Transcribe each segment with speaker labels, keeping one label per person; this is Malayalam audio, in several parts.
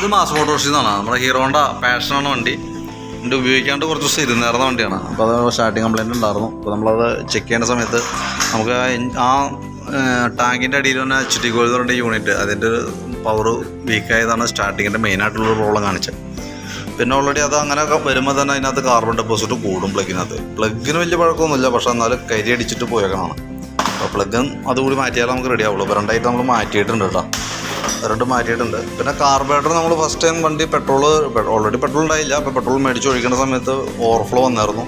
Speaker 1: ഇത് മാസ് മോട്ടോർസിൽ ആണ് നമ്മുടെ ഹീറോണ്ട പാഷനാണ് വണ്ടി. എന്റെ ഉപയോഗിക്കാണ്ട് കുറച്ച് ദിവസം ഇരുന്നേർന്ന വണ്ടിയാണ്. അപ്പോൾ അത് സ്റ്റാർട്ടിങ് കംപ്ലൈന്റ് ഉണ്ടായിരുന്നു. അപ്പോൾ നമ്മളത് ചെക്ക് ചെയ്യേണ്ട സമയത്ത് നമുക്ക് ആ ടാങ്കിന്റെ അടിയിൽ തന്നെ എച്ച് ടി ഗോൾഡ് പറഞ്ഞ യൂണിറ്റ് അതിന്റെ പവർ വീക്കായതാണ് സ്റ്റാർട്ടിങ്ങിന്റെ മെയിനായിട്ടുള്ള പ്രോബ്ലം കാണിച്ചത്. പിന്നെ ഓൾറെഡി അത് അങ്ങനെ വരുമ്പോൾ തന്നെ അതിനകത്ത് കാർബൺ ഡെപ്പോസിറ്റ് കൂടും പ്ലഗിനകത്ത് പ്ലഗിന് വലിയ പഴക്കമൊന്നുമില്ല. പക്ഷേ എന്നാലും കരി അടിച്ചിട്ട് പോയേക്കണമാണ് അപ്പോൾ പ്ലഗ് അതുകൂടി മാറ്റിയാൽ നമുക്ക് റെഡി ആവുള്ളൂ. അപ്പോൾ രണ്ടായിട്ട് നമ്മൾ മാറ്റിയിട്ടുണ്ട് കേട്ടോ. രണ്ട് മാറ്റിയിട്ടുണ്ട്. പിന്നെ കാർബറേറ്റർ നമ്മൾ ഫസ്റ്റ് ടൈം വണ്ടി പെട്രോൾ ഓൾറെഡി പെട്രോൾ ഉണ്ടായില്ല. അപ്പോൾ പെട്രോൾ മേടിച്ച് ഒഴിക്കുന്ന സമയത്ത് ഓവർഫ്ലോ വന്നായിരുന്നു.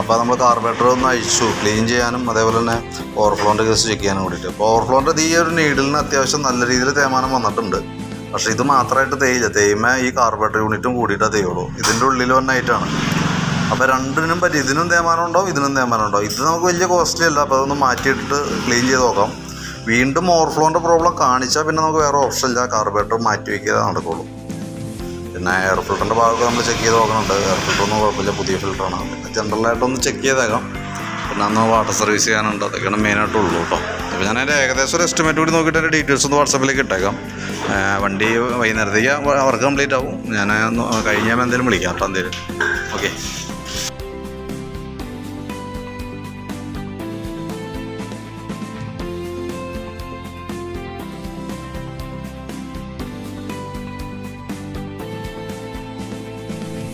Speaker 1: അപ്പോൾ നമ്മൾ കാർബറേറ്റർ ഒന്ന് അഴിച്ചു. ക്ലീൻ ചെയ്യാനും അതേപോലെ തന്നെ ഓവർഫ്ലോന്റെ കേസ് ചെക്ക് ചെയ്യാനും കൂടിയിട്ട്. അപ്പോൾ ഓവർഫ്ലോന്റെ ഈ ഒരു നീഡിലിന് അത്യാവശ്യം നല്ല രീതിയിൽ തേയ്മാനം വന്നിട്ടുണ്ട്. പക്ഷേ ഇത് മാത്രമായിട്ട് തേയില്ല. തേയ്മ ഈ കാർബറേറ്റർ യൂണിറ്റും കൂടിയിട്ടേ തേയുള്ളൂ. ഇതിന്റെ ഉള്ളിൽ ഐറ്റമാണ് അപ്പോൾ രണ്ടിനും പറ്റി ഇതിനും തേമാനം ഉണ്ടാവും ഇതിനും തേമാനം ഉണ്ടാവും ഇത് നമുക്ക് വലിയ കോസ്റ്റ്ലി അല്ല. അപ്പോൾ അതൊന്ന് മാറ്റിയിട്ടിട്ട് ക്ലീൻ ചെയ്ത് നോക്കാം. വീണ്ടും ഓവർഫ്ലോന്റെ പ്രോബ്ലം കാണിച്ചാൽ പിന്നെ നമുക്ക് വേറെ ഓപ്ഷൻ ഇല്ല. കാർബറേറ്റർ മാറ്റി വയ്ക്കുക നടക്കുള്ളൂ. പിന്നെ എയർ ഫിൽറ്ററിന്റെ ഭാഗമൊക്കെ നമ്മൾ ചെക്ക് ചെയ്ത് നോക്കുന്നുണ്ട്. എയർ ഫിൽറ്റർ ഒന്നും കുഴപ്പമില്ല. പുതിയ ഫിൽറ്ററാണ് പിന്നെ ജനറലായിട്ടൊന്ന് ചെക്ക് ചെയ്തേക്കാം. പിന്നെ അന്ന് വാട്ടർ സർവീസ് ചെയ്യാനുണ്ട്. അതൊക്കെയാണ് മെയിനായിട്ടുള്ളൂ കേട്ടോ അപ്പോൾ ഞാൻ അതിന്റെ ഏകദേശം ഒരു എസ്റ്റിമേറ്റ് കൂടി നോക്കിയിട്ട് എന്റെ ഡീറ്റെയിൽസ് ഒന്ന് വാട്സപ്പിലേക്ക് ഇട്ടേക്കാം. വണ്ടി വൈകുന്നേരത്തേക്ക് വർക്ക് കംപ്ലീറ്റ് ആവും. ഞാൻ കഴിഞ്ഞാൽ എന്തെങ്കിലും വിളിക്കാം കേട്ടോ എന്തെങ്കിലും ഓക്കെ